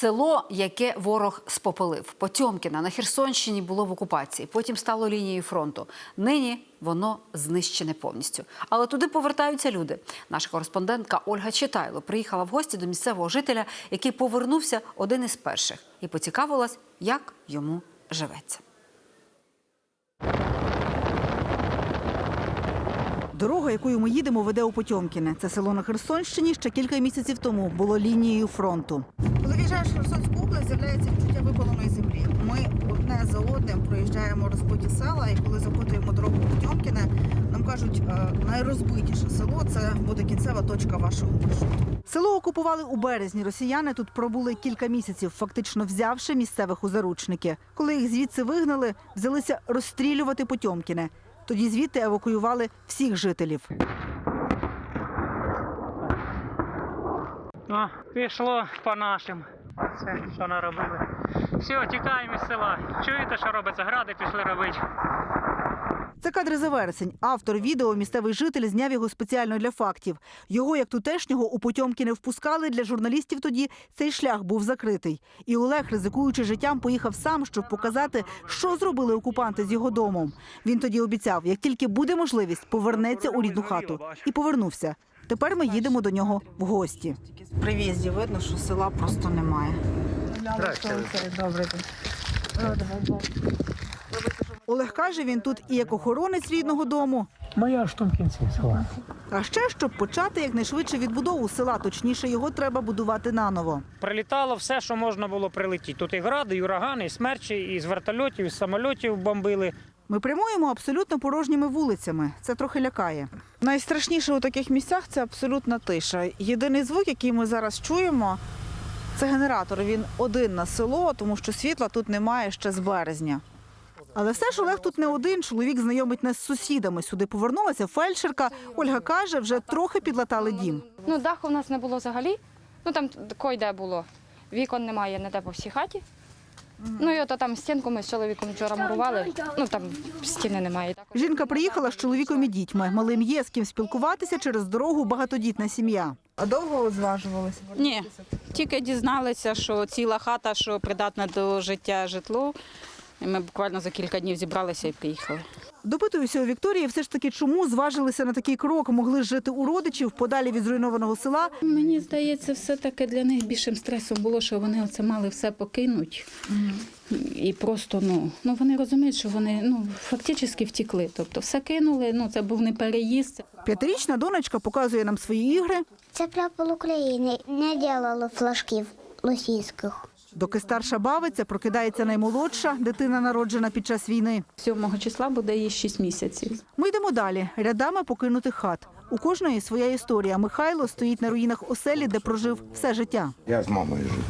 Село, яке ворог спопилив. Потьомкіна на Херсонщині було в окупації. Потім стало лінією фронту. Нині воно знищене повністю. Але туди повертаються люди. Наша кореспондентка Ольга Читайло приїхала в гості до місцевого жителя, який повернувся один із перших, і поцікавилась, як йому живеться. Дорога, якою ми їдемо, веде у Потьомкіне. Це село на Херсонщині ще кілька місяців тому було лінією фронту. Коли в'їжджаєш в Херсонську область, з'являється відчуття випаленої землі. Ми одне за одним проїжджаємо розбиті села, і коли запитуємо дорогу Потьомкіне, нам кажуть, е, найрозбитіше село це буде кінцева точка вашого маршруту. Село окупували у березні. Росіяни тут пробули кілька місяців, фактично взявши місцевих у заручники. Коли їх звідси вигнали, взялися розстрілювати Потьомкіне. Тоді звідти евакуювали всіх жителів. О, пішло по нашим. Це що наробили. Все, тікаємо із села. Чуєте, що робиться? Гради пішли робити. Це кадри за вересень. Автор відео місцевий житель зняв його спеціально для фактів. Його, як тутешнього, у Потьомки не впускали. Для журналістів тоді цей шлях був закритий. І Олег, ризикуючи життям, поїхав сам, щоб показати, що зробили окупанти з його домом. Він тоді обіцяв, як тільки буде можливість, повернеться у рідну хату. І повернувся. Тепер ми їдемо до нього в гості. При в'їзді видно, що села просто немає. Олег каже, він тут і як охоронець рідного дому, Моя аж в тому кінці села. а ще щоб почати якнайшвидше відбудову села. Точніше, його треба будувати наново. Прилітало все, що можна було прилетіти. Тут і гради, і урагани, і смерчі, і з вертольотів, і з самольотів бомбили. Ми прямуємо абсолютно порожніми вулицями. Це трохи лякає. Найстрашніше у таких місцях це абсолютна тиша. Єдиний звук, який ми зараз чуємо, це генератор. Він один на село, тому що світла тут немає ще з березня. Але все ж Олег тут не один. Чоловік знайомить нас з сусідами. Сюди повернулася фельдшерка. Ольга каже, вже трохи підлатали дім. Ну, даху в нас не було взагалі. Ну там койде було. Вікон немає ніде по всій хаті. Ну і ото там стінку ми з чоловіком вчора мурували. Ну там стіни немає. Жінка приїхала з чоловіком і дітьми. Малим є з ким спілкуватися через дорогу багатодітна сім'я. А довго зважувалися? Ні, тільки дізналися, що ціла хата, що придатна до життя житло. І ми буквально за кілька днів зібралися і приїхали. Допитуюся у Вікторії, все ж таки, чому зважилися на такий крок, могли жити у родичів подалі від зруйнованого села. Мені здається, все-таки для них більшим стресом було, що вони оце мали все покинути. І просто ну, ну вони розуміють, що вони ну, фактично втікли. Тобто все кинули, ну це був не переїзд. П'ятирічна донечка показує нам свої ігри. Це прапор України. Не делали флажків російських. Доки старша бавиться, прокидається наймолодша, дитина народжена під час війни. 7 числа буде їй 6 місяців. Ми йдемо далі, рядами покинутих хат. У кожної своя історія. Михайло стоїть на руїнах оселі, де прожив все життя. Я з мамою жив.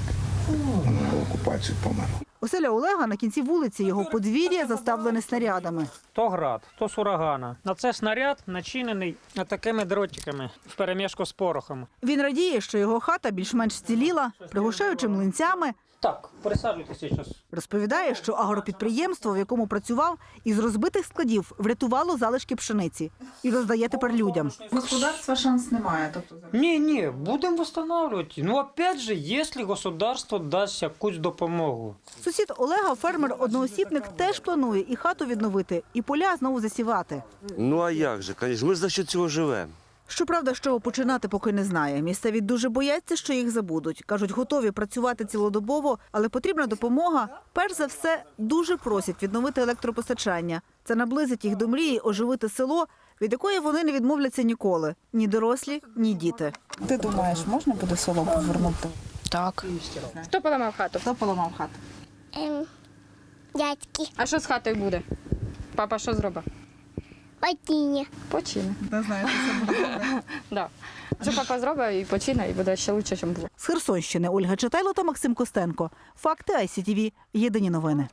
Вона в окупації померла. Оселя Олега на кінці вулиці. Його подвір'я заставлене снарядами. То град, то з урагана. А це снаряд начинений такими дротиками в перемішку з порохом. Він радіє, що його хата більш-менш зціліла, пригощаючи млинцями. Так, присаджуйтеся зараз. Розповідає, що агропідприємство, в якому працював, із розбитих складів врятувало залишки пшениці і роздає тепер людям. Господарства шанс немає. Тобто Ні, ні, будемо встановлювати. Ну, опять же, якщо государство дасть якусь допомогу. Сусід Олега, фермер одноосібник, теж планує і хату відновити, і поля знову засівати. Ну а як же, звісно, ми ж за що цього живемо. Щоправда, з чого починати, поки не знає. Місцеві дуже бояться, що їх забудуть. Кажуть, готові працювати цілодобово, але потрібна допомога. Перш за все, дуже просять відновити електропостачання. Це наблизить їх до мрії оживити село, від якої вони не відмовляться ніколи. Ні дорослі, ні діти. Ти думаєш, можна буде село повернути? Так. Хто поламав хату? Хто поламав хату? Ем, дядьки, А що з хатою буде? Папа що зробить? падіння. Почине. Не знаю, що це буде. Да. Що папа зробить і почине, і буде ще краще, ніж було. З Херсонщини Ольга Читайло та Максим Костенко. Факти ICTV. Єдині новини.